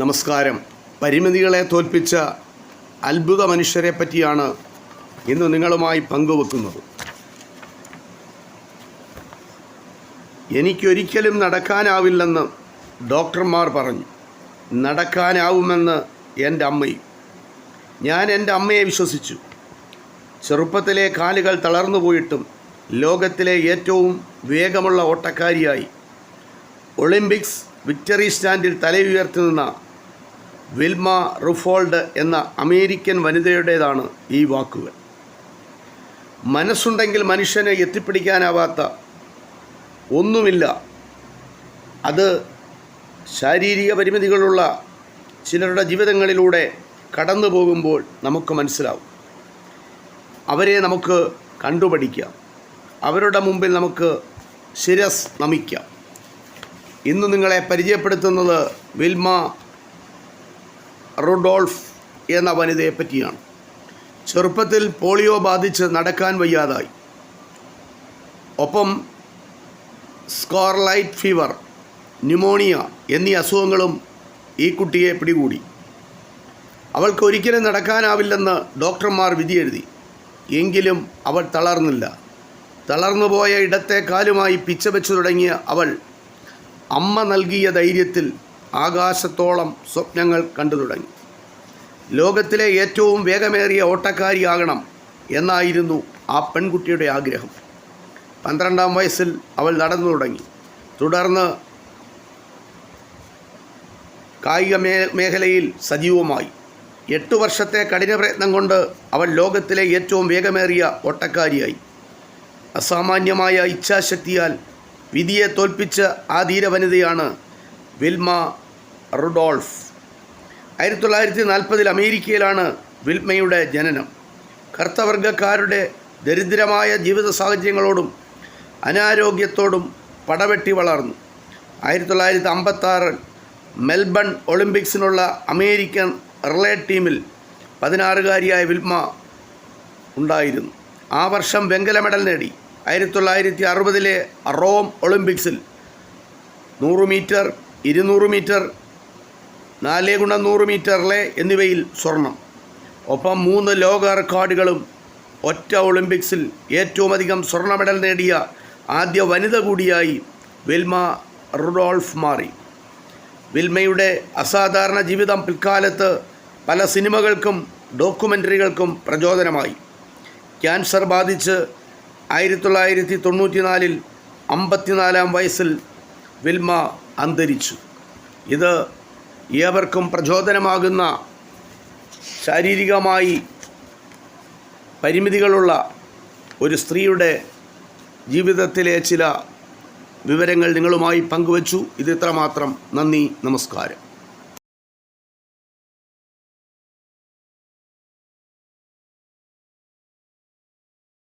നമസ്കാരം. പരിമിതികളെ തോൽപ്പിച്ച അത്ഭുത മനുഷ്യരെ പറ്റിയാണ് ഇന്ന് നിങ്ങളുമായി പങ്കുവെക്കുന്നത്. എനിക്കൊരിക്കലും നടക്കാനാവില്ലെന്ന് ഡോക്ടർമാർ പറഞ്ഞു. നടക്കാനാവുമെന്ന് എന്റെ അമ്മയും. ഞാൻ എന്റെ അമ്മയെ വിശ്വസിച്ചു. ചെറുപ്പത്തിലെ കാലുകൾ തളർന്നു പോയിട്ടും ലോകത്തിലെ ഏറ്റവും വേഗമുള്ള ഓട്ടക്കാരിയായി ഒളിമ്പിക്സ് വിക്ടറി സ്റ്റാൻഡിൽ തലയുയർത്തി നിന്ന വിൽമ റുഫോൾഡ് എന്ന അമേരിക്കൻ വനിതയുടേതാണ് ഈ വാക്കുകൾ. മനസ്സുണ്ടെങ്കിൽ മനുഷ്യനെ എത്തിപ്പിടിക്കാനാവാത്ത ഒന്നുമില്ല. അത് ശാരീരിക പരിമിതികളുള്ള ചിലരുടെ ജീവിതങ്ങളിലൂടെ കടന്നു പോകുമ്പോൾ നമുക്ക് മനസ്സിലാവും. അവരെ നമുക്ക് കണ്ടുപഠിക്കാം. അവരുടെ മുമ്പിൽ നമുക്ക് ശിരസ് നമിക്കാം. ഇന്ന് നിങ്ങളെ പരിചയപ്പെടുത്തുന്നത് വിൽമ റുഡോൾഫ് എന്ന വനിതയെ പറ്റിയാണ് ചെറുപ്പത്തിൽ പോളിയോ ബാധിച്ച് നടക്കാൻ വയ്യാതായി. ഒപ്പം സ്കോർലൈറ്റ് ഫീവർ ന്യൂമോണിയ എന്നീ അസുഖങ്ങളും ഈ കുട്ടിയെ പിടികൂടി. അവൾക്ക് ഒരിക്കലും നടക്കാനാവില്ലെന്ന് ഡോക്ടർമാർ വിധിയെഴുതി. എങ്കിലും അവൾ തളർന്നില്ല. തളർന്നുപോയ ഇടത്തെ കാലുമായി പിച്ചവെച്ചു തുടങ്ങിയ അവൾ അമ്മ നൽകിയ ധൈര്യത്തിൽ ആകാശത്തോളം സ്വപ്നങ്ങൾ കണ്ടു തുടങ്ങി. ലോകത്തിലെ ഏറ്റവും വേഗമേറിയ ഓട്ടക്കാരിയാകണം എന്നായിരുന്നു ആ പെൺകുട്ടിയുടെ ആഗ്രഹം. പന്ത്രണ്ടാം വയസ്സിൽ അവൾ നടന്നു തുടങ്ങി. തുടർന്ന് കായിക മേ മേഖലയിൽ സജീവമായി. എട്ട് വർഷത്തെ കഠിന പ്രയത്നം കൊണ്ട് അവൾ ലോകത്തിലെ ഏറ്റവും വേഗമേറിയ ഓട്ടക്കാരിയായി. അസാമാന്യമായ ഇച്ഛാശക്തിയാൽ വിധിയെ തോൽപ്പിച്ച ആ ധീരവനിതയാണ് വിൽമ റുഡോൾഫ്. ആയിരത്തി തൊള്ളായിരത്തി നാൽപ്പതിൽ അമേരിക്കയിലാണ് വിൽമയുടെ ജനനം. കർത്തവർഗക്കാരുടെ ദരിദ്രമായ ജീവിത സാഹചര്യങ്ങളോടും അനാരോഗ്യത്തോടും പടവെട്ടി വളർന്നു. ആയിരത്തി തൊള്ളായിരത്തി അമ്പത്താറിൽ മെൽബൺ ഒളിമ്പിക്സിനുള്ള അമേരിക്കൻ റിലേ ടീമിൽ പതിനാറുകാരിയായ വിൽമ ഉണ്ടായിരുന്നു. ആ വർഷം വെങ്കല മെഡൽ നേടി. ആയിരത്തി തൊള്ളായിരത്തി അറുപതിലെ റോം ഒളിമ്പിക്സിൽ നൂറ് മീറ്റർ ഇരുന്നൂറ് മീറ്റർ നാല് ഗുണ നൂറ് മീറ്ററിലെ എന്നിവയിൽ സ്വർണം. ഒപ്പം മൂന്ന് ലോക റെക്കോർഡുകളും ഒറ്റ ഒളിമ്പിക്സിൽ ഏറ്റവും അധികം സ്വർണ മെഡൽ നേടിയ ആദ്യ വനിത കൂടിയായി വിൽമ റുഡോൾഫ് മാറി. വിൽമയുടെ അസാധാരണ ജീവിതം പിൽക്കാലത്ത് പല സിനിമകൾക്കും ഡോക്യുമെന്ററികൾക്കും പ്രചോദനമായി. ക്യാൻസർ ബാധിച്ച് ആയിരത്തി തൊള്ളായിരത്തി തൊണ്ണൂറ്റിനാലിൽ അമ്പത്തിനാലാം വയസ്സിൽ വിൽമ അന്തരിച്ചു. ഇത് ഏവർക്കും പ്രചോദനമാകുന്ന ശാരീരികമായി പരിമിതികളുള്ള ഒരു സ്ത്രീയുടെ ജീവിതത്തിലെ ചില വിവരങ്ങൾ നിങ്ങളുമായി പങ്കുവച്ചു. ഇത് ഇത്രമാത്രം. നന്ദി നമസ്കാരം.